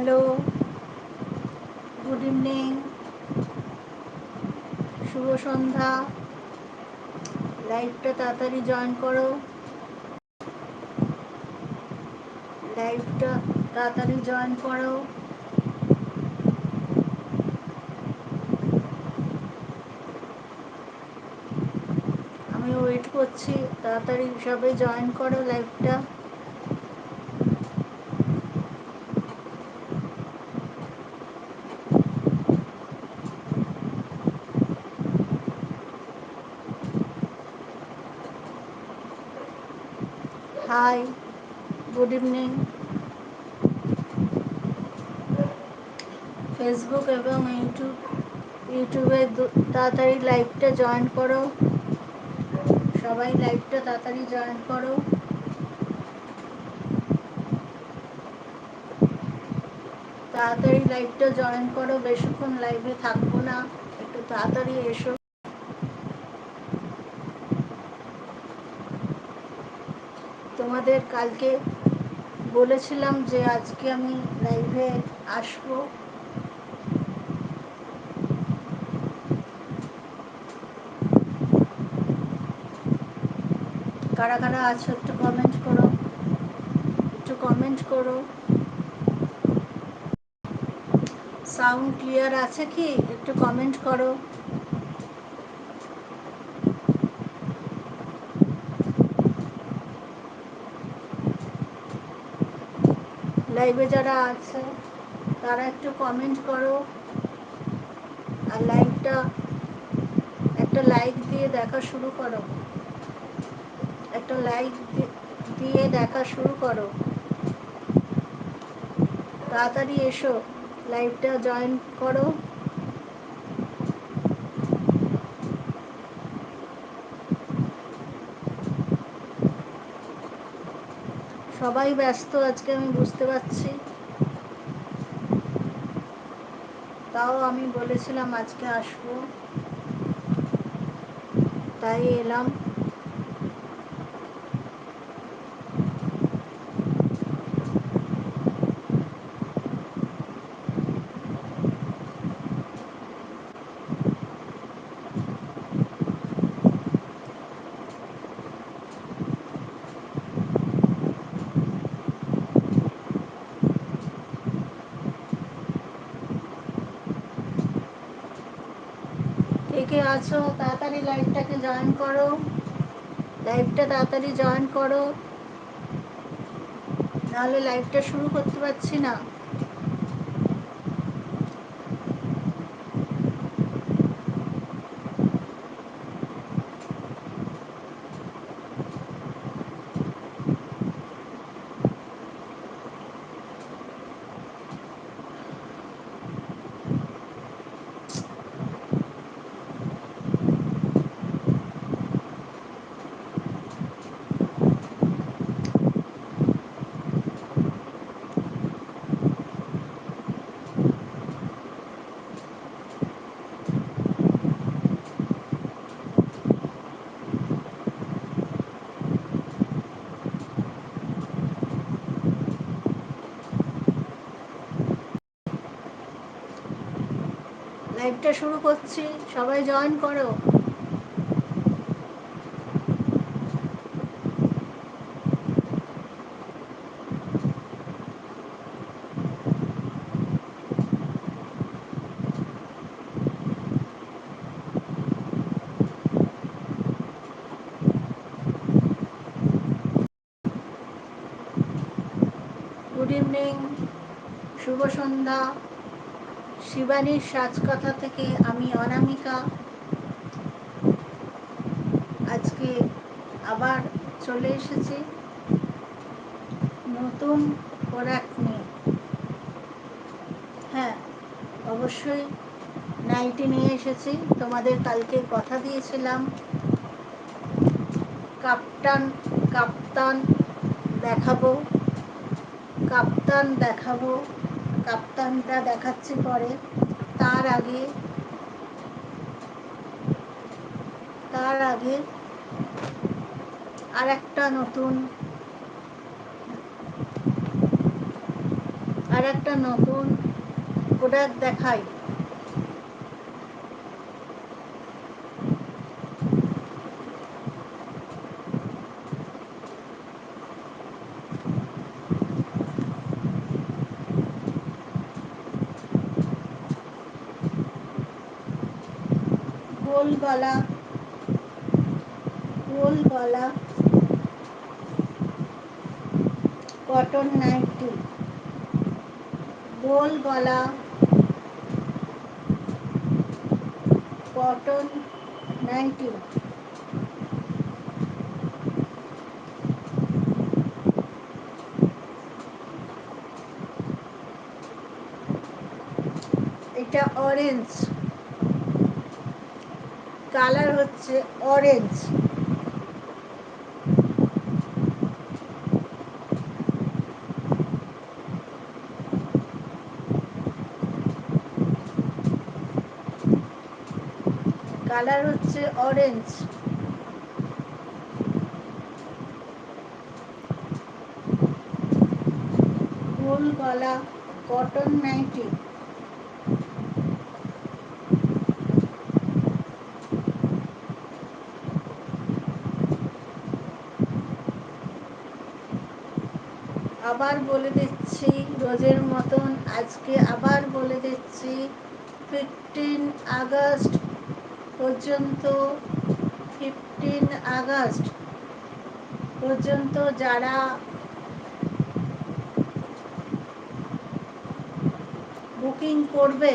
Hello good evening শুভ সন্ধ্যা। লাইভটা তাড়াতাড়ি জয়েন করো। লাইভটা তাড়াতাড়ি জয়েন করো। আমি ওয়েট করছি। তাড়াতাড়ি সবাই জয়েন করো লাইভটা গুড ইভিনিং ফেসবুক এবং ইউটিউব ইউটিউবে তাড়াতাড়ি লাইভটা জয়েন করো। সবাই লাইভটা তাড়াতাড়ি জয়েন করো। তাড়াতাড়ি লাইভটা জয়েন করো। বেশিক্ষণ লাইভে থাকব না। একটু তাড়াতাড়ি এসো। তোমাদের কালকে বলেছিলাম যে আজকে আমি লাইভে আসব। কারা কারা আছো একটু কমেন্ট করো। একটু কমেন্ট করো। সাউন্ড ক্লিয়ার আছে কি? একটু কমেন্ট করো। লাইভে যারা আছে, তারা একটু কমেন্ট করো আর লাইভটা একটা লাইক দিয়ে দেখা শুরু করো। একটা লাইক দিয়ে দেখা শুরু করো। তাড়াতাড়ি এসো লাইভটা জয়েন করো। সবাই ব্যস্ত আজকে আমি বুঝতে পারছি। তাও আমি বলেছিলাম আজকে আসব। তাই এলাম কে কে আছো, তাড়াতাড়ি লাইভটাকে জয়েন করো। লাইভটা তাড়াতাড়ি জয়েন করো। নাহলে লাইভটা শুরু করতে পারছি না। লাইভটা শুরু করছি। সবাই জয়েন করো। গুড ইভিনিং শুভ সন্ধ্যা। শিবানীর সাজকথা থেকে আমি অনামিকা। আজকে আবার চলে এসেছি নতুন প্রোডাক্ট নিয়ে। হ্যাঁ অবশ্যই নাইটি নিয়ে এসেছি। তোমাদের কালকে কথা দিয়েছিলাম। কাপ্তান কাপ্তান দেখাবো। কাপ্তান দেখাবো। কাপ্তানটা দেখাচ্ছি পরে। তার আগে তার আগে আর একটা নতুন আর একটা নতুন প্রোডাক্ট দেখাই। গোল গলা গোল কটন নাইটি গোল গলা কটন নাইটি। এটা অরেঞ্জ কালার হচ্ছে অরেঞ্জ কালার হচ্ছে অরেঞ্জ ফুল গলা কটন নাইটি আবার বলে দিচ্ছি, রোজের মতন আজকে আবার বলে দিচ্ছি ফিফটিন আগস্ট পর্যন্ত ফিফটিন আগস্ট পর্যন্ত যারা বুকিং করবে,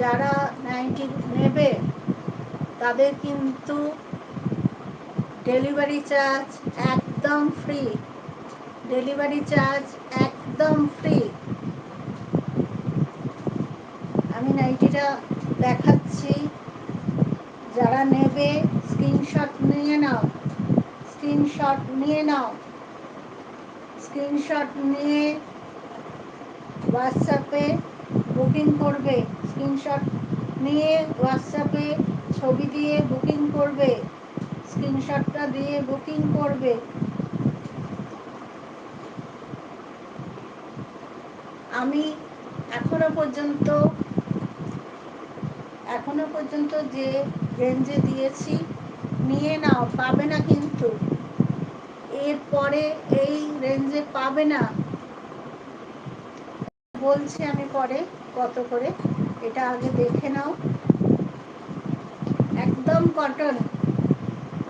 যারা নাইনটি নেবে, তাদের কিন্তু ডেলিভারি চার্জ একদম ফ্রি ডেলিভারি চার্জ একদম ফ্রি। আমি নাইটিটা দেখাচ্ছি। যারা নেবে, স্ক্রিনশট নিয়ে নাও। স্ক্রিনশট নিয়ে নাও। স্ক্রিনশট নিয়ে হোয়াটসঅ্যাপে বুকিং করবে। স্ক্রিনশট নিয়ে হোয়াটসঅ্যাপে ছবি দিয়ে বুকিং করবে। স্ক্রিনশটটা দিয়ে বুকিং করবে। আমি এখনও পর্যন্ত এখনও পর্যন্ত যে রেঞ্জে দিয়েছি, নিয়ে নাও, পাবে না কিন্তু। এরপরে এই রেঞ্জে পাবে না। বলছি আমি পরে কত করে, এটা আগে দেখে নাও। একদম কটন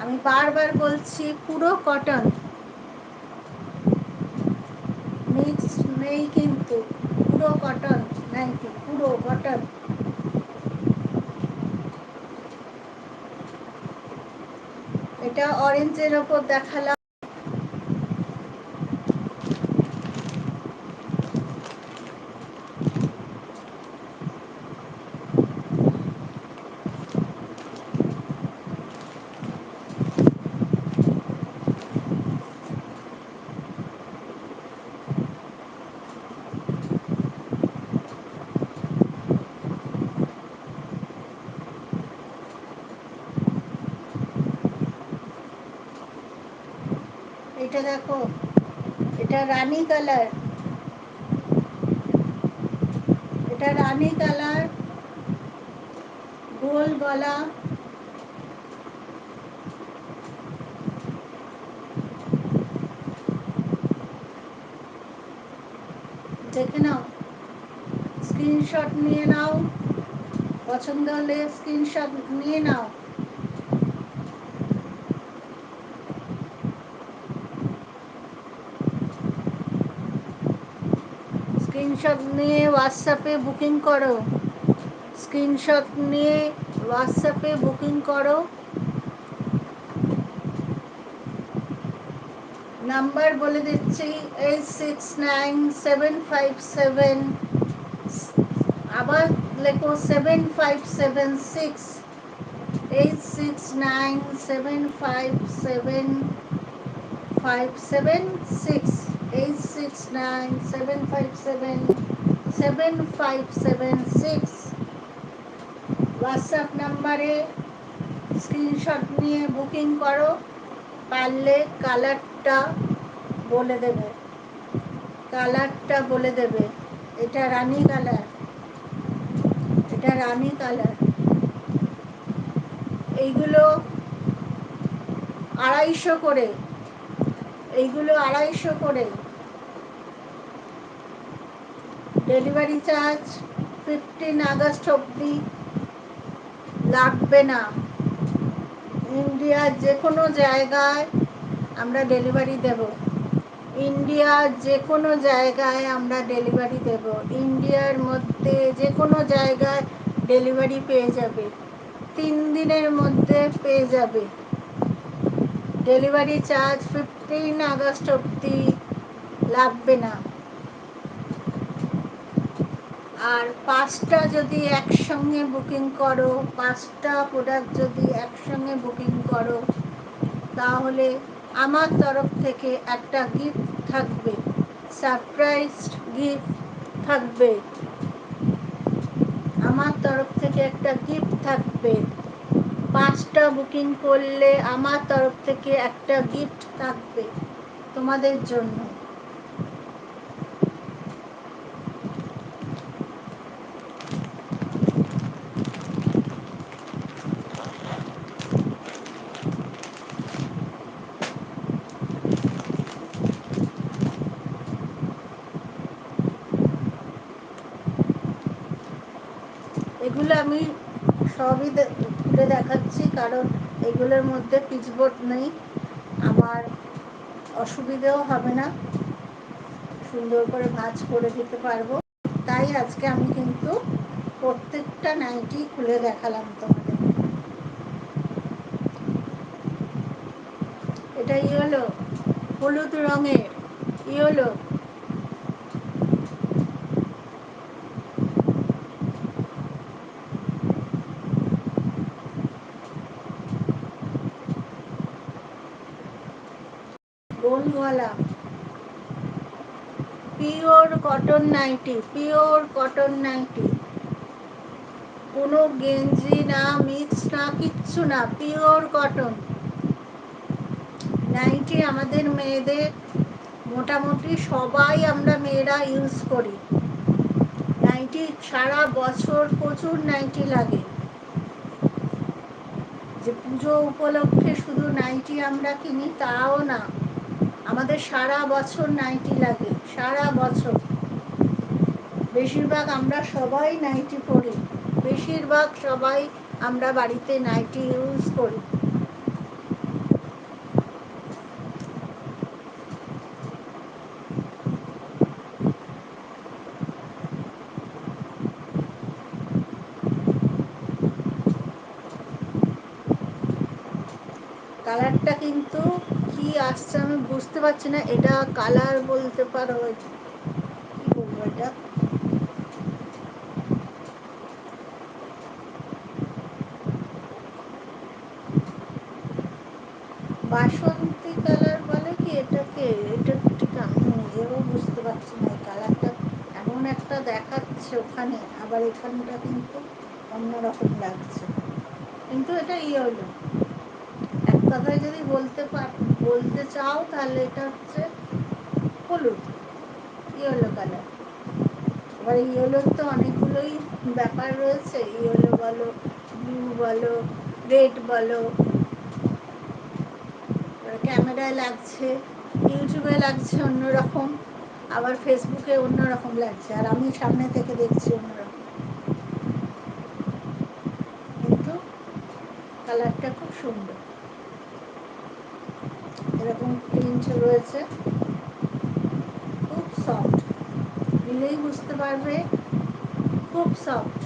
আমি বারবার বলছি পুরো কটন মিক্স নেই কিন্তু। পুরো কটন নাইটি পুরো কটন এটা অরেঞ্জের ওপর দেখালাম। এটা দেখো এটা রানী কালার এটা রানী কালার গোল গলা দেখে নাও স্ক্রিনশট নিয়ে নাও। পছন্দ হলে স্ক্রিনশট নিয়ে নাও। স্ক্রিনশট নিয়ে হোয়াটসঅ্যাপে বুকিং করো। স্ক্রিনশট নিয়ে হোয়াটসঅ্যাপে বুকিং করো। নাম্বার বলে দিচ্ছি eight six nine seven five seven আবার লেখো seven five seven six eight six nine seven five seven five seven six eight six nine seven five seven seven five seven six WhatsApp নাম্বারে screenshot নিয়ে booking করো, পারলে কালারটা বলে দেবে। কালারটা বলে দেবে। এটা রানী কালার এটা রানী কালার এইগুলো আড়াইশো করে। এইগুলো আড়াইশো করে। ডেলিভারি চার্জ ফিফটিন আগস্ট অবধি লাগবে না। ইন্ডিয়ার যে কোনো জায়গায় আমরা ডেলিভারি দেব। ইন্ডিয়ার যে কোনো জায়গায় আমরা ডেলিভারি দেব। ইন্ডিয়ার মধ্যে যে কোনো জায়গায় ডেলিভারি পেয়ে যাবে। তিন দিনের মধ্যে পেয়ে যাবে। ডেলিভারি চার্জ ফিফটিন আগস্ট অবধি লাগবে না। আর পাঁচটা যদি একসঙ্গে বুকিং করো, পাঁচটা প্রোডাক্ট যদি একসঙ্গে বুকিং করো, তাহলে আমার তরফ থেকে একটা গিফট থাকবে সারপ্রাইজ গিফট থাকবে। আমার তরফ থেকে একটা গিফট থাকবে। পাঁচটা বুকিং করলে আমার তরফ থেকে একটা গিফট থাকবে তোমাদের জন্য এগুলো আমি সবই খুলে দেখাচ্ছি, কারণ এগুলোর মধ্যে পিচবোর্ড নেই। আমার অসুবিধেও হবে না। সুন্দর করে ভাঁজ করে দিতে পারব। তাই আজকে আমি কিন্তু প্রত্যেকটা নাইটি খুলে দেখালাম তোমাদের। এটা ইয়েলো হলুদ রঙের yellow গোলগলা pure cotton nightie pure cotton nightie কোনো গেঞ্জি না, মিক্স না, কিচ্ছু না পিওর কটন নাইটি আমাদের মেয়েদের, মোটামুটি সবাই আমরা মেয়েরা ইউজ করি। নাইটি সারা বছর প্রচুর নাইটি লাগে। যে পুজো উপলক্ষে শুধু নাইটি আমরা কিনি, তাও না। আমাদের সারা বছর নাইটি লাগে, সারা বছর। বেশিরভাগ আমরা সবাই নাইটি পরি বেশিরভাগ সবাই আমরা বাড়িতে নাইটি ইউজ করি কালারটা কিন্তু কি আসছে আমি বুঝতে পারছি না, এটা কালার বলতে পারো কি বলব এটা? বাসন্তী কালার বলে কি এটাকে? এটা ঠিক আমি নিজেও বুঝতে পারছি না কালারটা এমন একটা দেখাচ্ছে ওখানে, আবার এখানটা কিন্তু অন্যরকম লাগছে। কিন্তু এটা ইয়ে হলো। এক কথায় যদি বলতে পার বলতে চাও, তাহলে এটা হচ্ছে হলুদ, ইয়েলো কালার। এবার ইয়েলোর তো অনেকগুলোই ব্যাপার রয়েছে। ইয়েলো বলো, ব্লু বলো, রেড বলো। ক্যামেরায় লাগছে, ইউটিউবে লাগছে অন্যরকম, আবার ফেসবুকে অন্যরকম লাগছে, আর আমি সামনে থেকে দেখছি অন্যরকম। কিন্তু কালারটা খুব সুন্দর। এরকম প্রিন্ট রয়েছে। খুব সফট নিলেই বুঝতে পারবে খুব সফট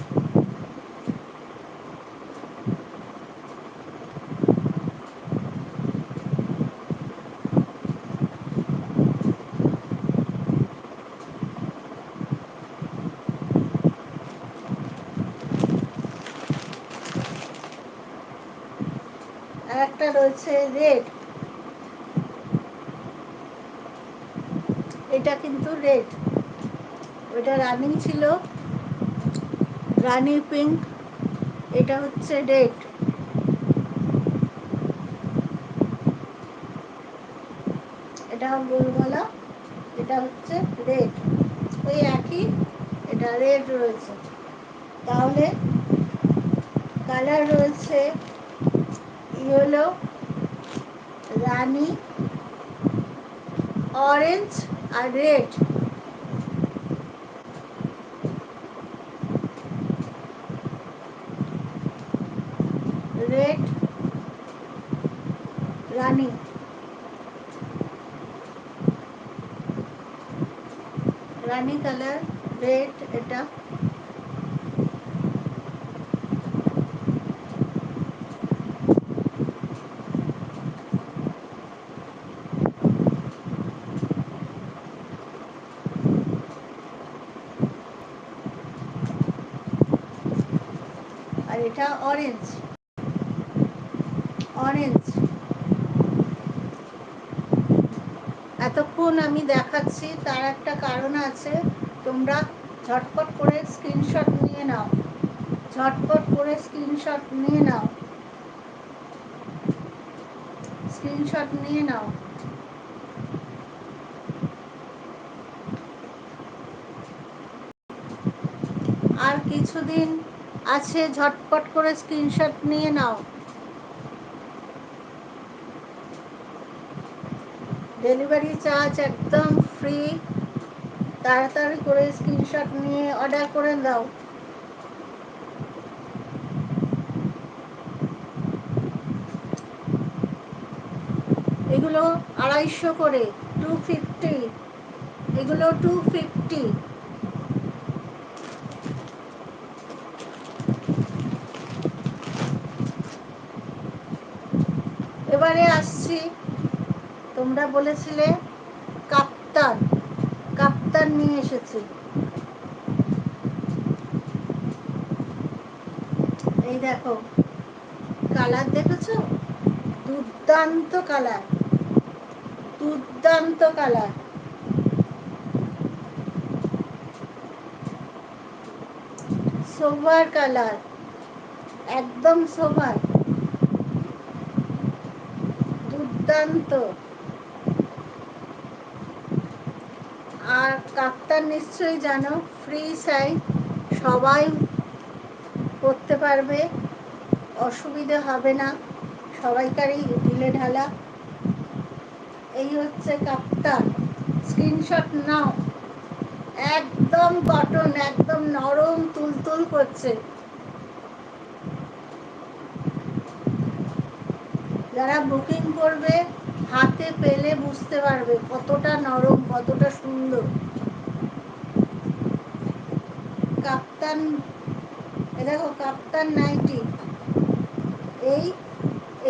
একটা রয়েছে রেড এটা কিন্তু রেড ওটা রানিং ছিল। রানি পিঙ্ক এটা হচ্ছে রেড এটা গোলগলা এটা হচ্ছে রেড ওই একই, এটা রেড রয়েছে। তাহলে কালার রয়েছে ইয়েলো রানি অরেঞ্জ আর রেড রেড রানি রানি কালার রেড এটা আর এটা অরেঞ্জ অরেঞ্জ এতক্ষণ আমি দেখাচ্ছি তার কারণ আছে, তোমরা ঝটপট করে স্ক্রিনশট নিয়ে নাও। ঝটপট করে স্ক্রিনশট নিয়ে নাও। স্ক্রিনশট নিয়ে নাও। আর কিছুদিন আছে, ঝটপট করে স্ক্রিনশট নিয়ে নাও। ডেলিভারি চার্জ একদম ফ্রি তাড়াতাড়ি করে স্ক্রিনশট নিয়ে অর্ডার করে দাও। এগুলো আড়াইশো করে টু ফিফটি এগুলো টু ফিফটি এবারে আসছি। তোমরা বলেছিলে কাপ্তান কাপ্তান এসেছি এই দেখো কালার দেখেছ? দুর্দান্ত কালার দুর্দান্ত কালার সোভার কালার একদম সোভার দুর্দান্ত আর কাপ্তান নিশ্চয়ই জানো ফ্রি সাইজ সবাই করতে পারবে, অসুবিধে হবে না, সবাইকারই ঢিলে ঢালা। এই হচ্ছে কাপ্তান স্ক্রিনশট নাও। একদম কটন একদম নরম, তুলতুল করছে। যারা বুকিং করবে, হাতে পেলে বুঝতে পারবে কতটা নরম, কতটা সুন্দর। কাপ্তান দেখো কাপ্তান নাইটি এই,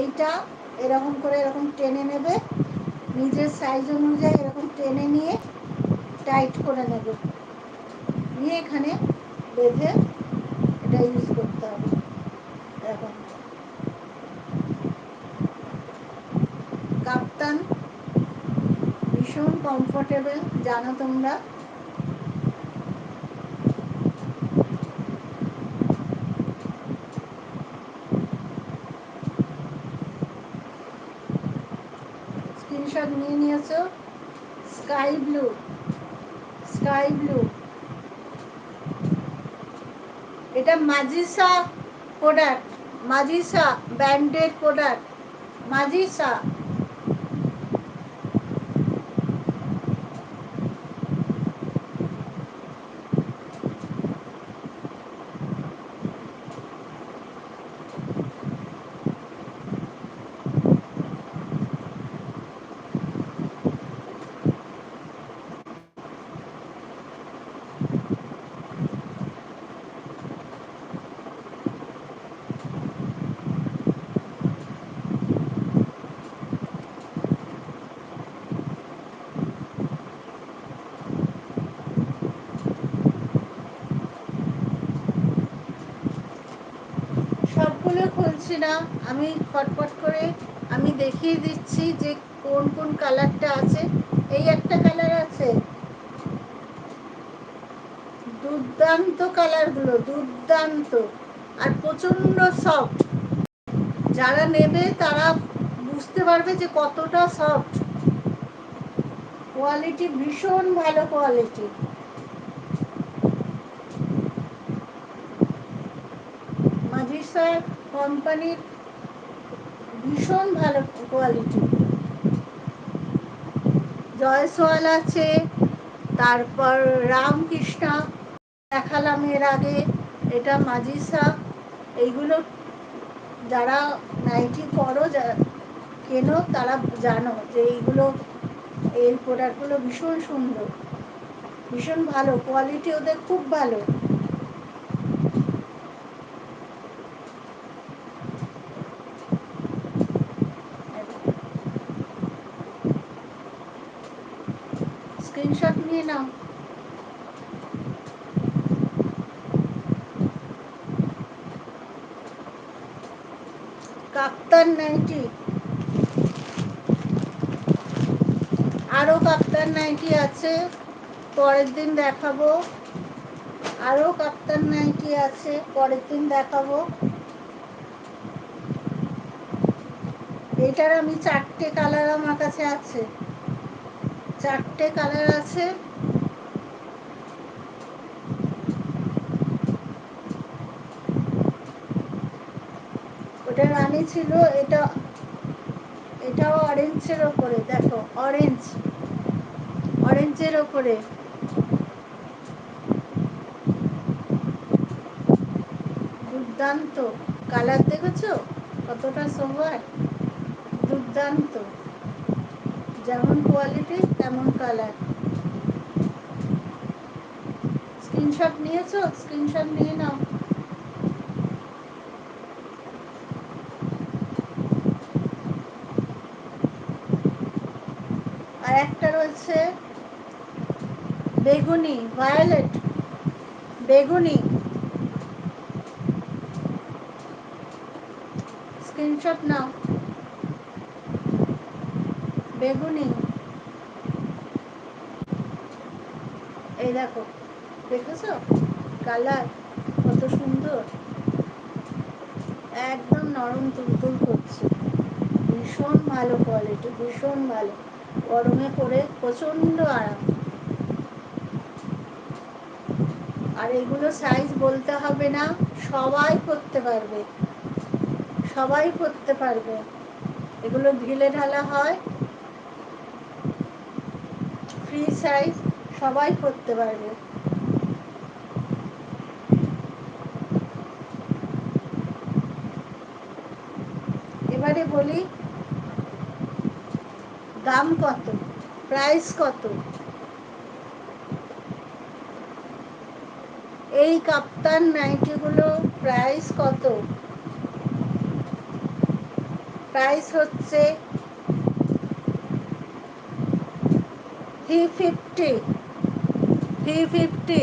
এইটা এরকম করে এরকম টেনে নেবে, নিজের সাইজ অনুযায়ী এরকম টেনে নিয়ে টাইট করে নেবে। নিয়ে এখানে বেঁধে এটা ইউজ করতে হবে। এরকম কাপ্তান ভীষণ কমফোর্টেবল জানো তোমরা? স্ক্রিনশট নিয়ে নিয়েছো? স্কাই ব্লু স্কাই ব্লু এটা মাজিসা প্রোডাক্ট মাজিসা ব্র্যান্ডেড প্রোডাক্ট মাজিসা সবগুলো খুলছি না আমি ফটফট করে আমি দেখিয়ে দিচ্ছি যে কোন কোন কালারটা আছে, এই একটা কালার আছে। দুর্দান্ত কালারগুলো, দুর্দান্ত। আর প্রচণ্ড সফট যারা নেবে তারা বুঝতে পারবে যে কতটা সফট কোয়ালিটি ভীষণ ভালো কোয়ালিটি মাজিসা কোম্পানির ভীষণ ভালো কোয়ালিটি জয়সওয়াল আছে, তারপর রামকৃষ্ণা দেখালাম এর আগে, এটা মাজিসা এইগুলো যারা নাইটি করো কেনো তারা জানো যে এইগুলো, এই প্রোডাক্টগুলো ভীষণ সুন্দর, ভীষণ ভালো কোয়ালিটি ওদের খুব ভালো। স্ক্রিনশট নিয়ে নাও। কাপ্তান নাইটি আরও কাপ্তান নাইটি আছে, পরের দিন দেখাবো। আরও কাপ্তান নাইটি আছে, পরের দিন দেখাবো। এটার আমি চারটে কালার আমার কাছে আছে। চারটে কালার আছে। ওটা রানি ছিল এটা, এটাও অরেঞ্জের ওপরে, দেখো অরেঞ্জ অরেঞ্জের ওপরে। দুর্দান্ত। কালার দেখেছ? কতটা সোভার দুর্দান্ত। যেমন কোয়ালিটি তেমন কালার স্ক্রিনশট নিয়েছো? স্ক্রিনশট নিয়ে নাও। আর একটা রয়েছে বেগুনি ভায়োলেট বেগুনি। স্ক্রিনশট নাও। বেগুনি। এই দেখো, দেখেছ? কালার কত সুন্দর। একদম নরম তুলতুল করছে। ভীষণ ভালো কোয়ালিটি ভীষণ ভালো। গরমে পরে প্রচণ্ড আরাম। আর এগুলো সাইজ বলতে হবে না, সবাই করতে পারবে। সবাই করতে পারবে। এগুলো ঢিলে ঢালা হয়। ফ্রি সাইজ সবাই করতে পারবে। এবারে বলি, দাম কত? প্রাইস কত? এই কাপ্তান নাইটিগুলো প্রাইস কত? প্রাইস হচ্ছে থ্রি ফিফটি থ্রি ফিফটি,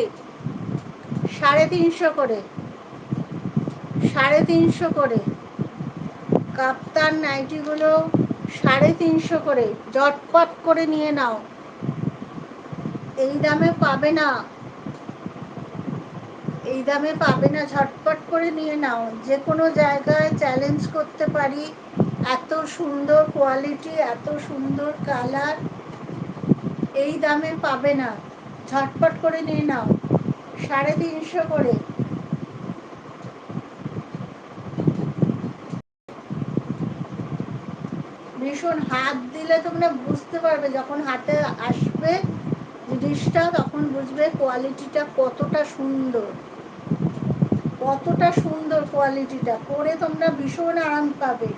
সাড়ে তিনশো করে, সাড়ে তিনশো করে, কাপ্তান নাইটিগুলো সাড়ে তিনশো করে, জটপট করে নিয়ে নাও। এই দামে পাবে না। এই দামে পাবে না, ঝটপট করে নিয়ে নাও। যে কোনো জায়গায় চ্যালেঞ্জ করতে পারি। এত সুন্দর কোয়ালিটি এত সুন্দর কালার এই দামে পাবে না। ঝটপট করে নিয়ে নাও। সাড়ে তিনশো করে। ভীষণ হাত দিলে তোমরা বুঝতে পারবে, যখন হাতে আসবে জিনিসটা, তখন বুঝবে কোয়ালিটিটা কতটা সুন্দর। কতটা সুন্দর কোয়ালিটিটা পরে তোমরা ভীষণ আরাম পাবে।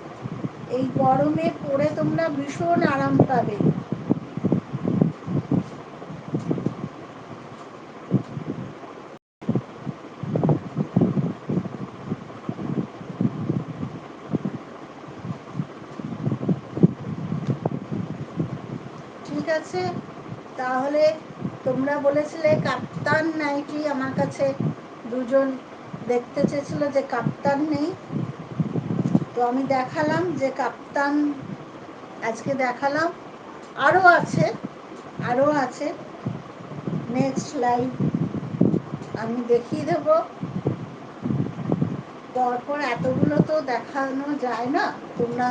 এই গরমে পরে তোমরা ভীষণ আরাম পাবে ঠিক আছে তাহলে তোমরা বলেছিলে, কাপ্তান নাইটি আমার কাছে দুজন দেখতে চেয়েছিল যে কাপ্তান নেই। তো আমি দেখালাম যে কাপ্তান আজকে দেখালাম। আরও আছে আরও আছে। নেক্সট লাইভ আমি দেখিয়ে দেব। পরপর এতগুলো তো দেখানো যায় না, তোমরা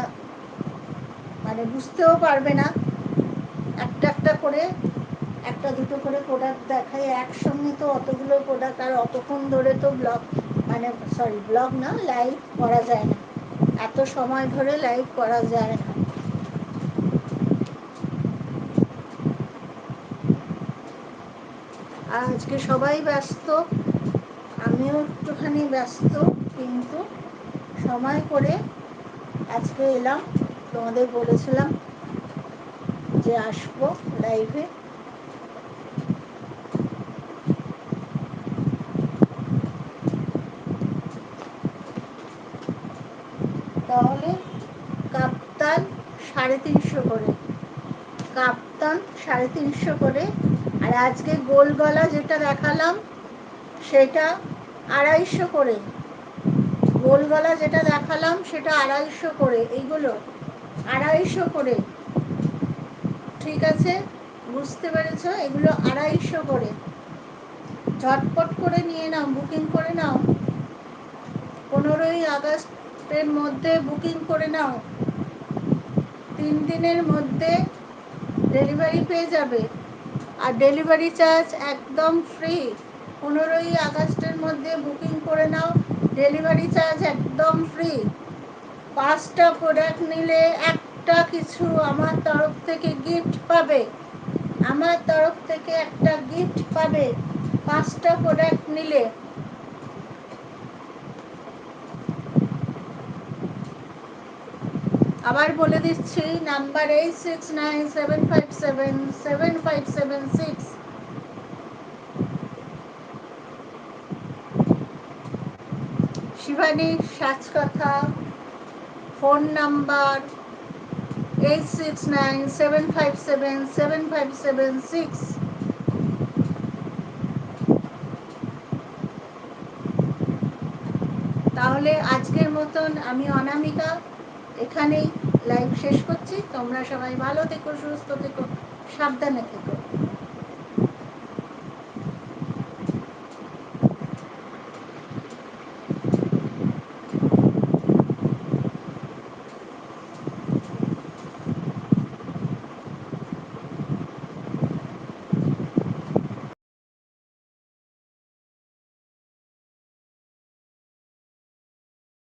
মানে বুঝতেও পারবে না। একটা একটা দুটো করে প্রোডাক্ট দেখাই, একসঙ্গে তো অতগুলো প্রোডাক্ট আর অতক্ষণ ধরে তো ব্লগ মানে সরি ব্লগ না লাইভ করা যায় না। এত সময় ধরে লাইভ করা যায় না। আজকে সবাই ব্যস্ত, আমিও একটুখানি ব্যস্ত, কিন্তু সময় করে আজকে এলাম। তোমাদের বলেছিলাম যে আসব লাইভে তাহলে কাপ্তান সাড়ে তিনশো করে। কাপ্তান সাড়ে তিনশো করে। আর আজকে গোল গলা যেটা দেখালাম, সেটা আড়াইশো করে। গোল গলা যেটা দেখালাম, সেটা আড়াইশো করে। এইগুলো আড়াইশো করে। ঠিক আছে? বুঝতে পেরেছ? এগুলো আড়াইশো করে। ঝটপট করে নিয়ে নাও, বুকিং করে নাও। পনেরোই আগস্টের মধ্যে বুকিং করে নাও। তিন দিনের মধ্যে ডেলিভারি পেয়ে যাবে। আর ডেলিভারি চার্জ একদম ফ্রি পনেরোই আগস্টের মধ্যে বুকিং করে নাও। ডেলিভারি চার্জ একদম ফ্রি পাঁচটা প্রোডাক্ট নিলে একটা কিছু আমার তরফ থেকে গিফট পাবে। আমার তরফ থেকে একটা গিফট পাবে। পাঁচটা প্রোডাক্ট নিলে। আবার বলে দিচ্ছি number eight six nine seven five seven seven five seven six Shivani, সাজকথা phone number eight six nine seven five seven seven five seven six তাহলে আজকের মতন আমি অনামিকা এখানেই লাইভ শেষ করছি। তোমরা সবাই ভালো থেকো সুস্থ থেকো সাবধানে থেকো।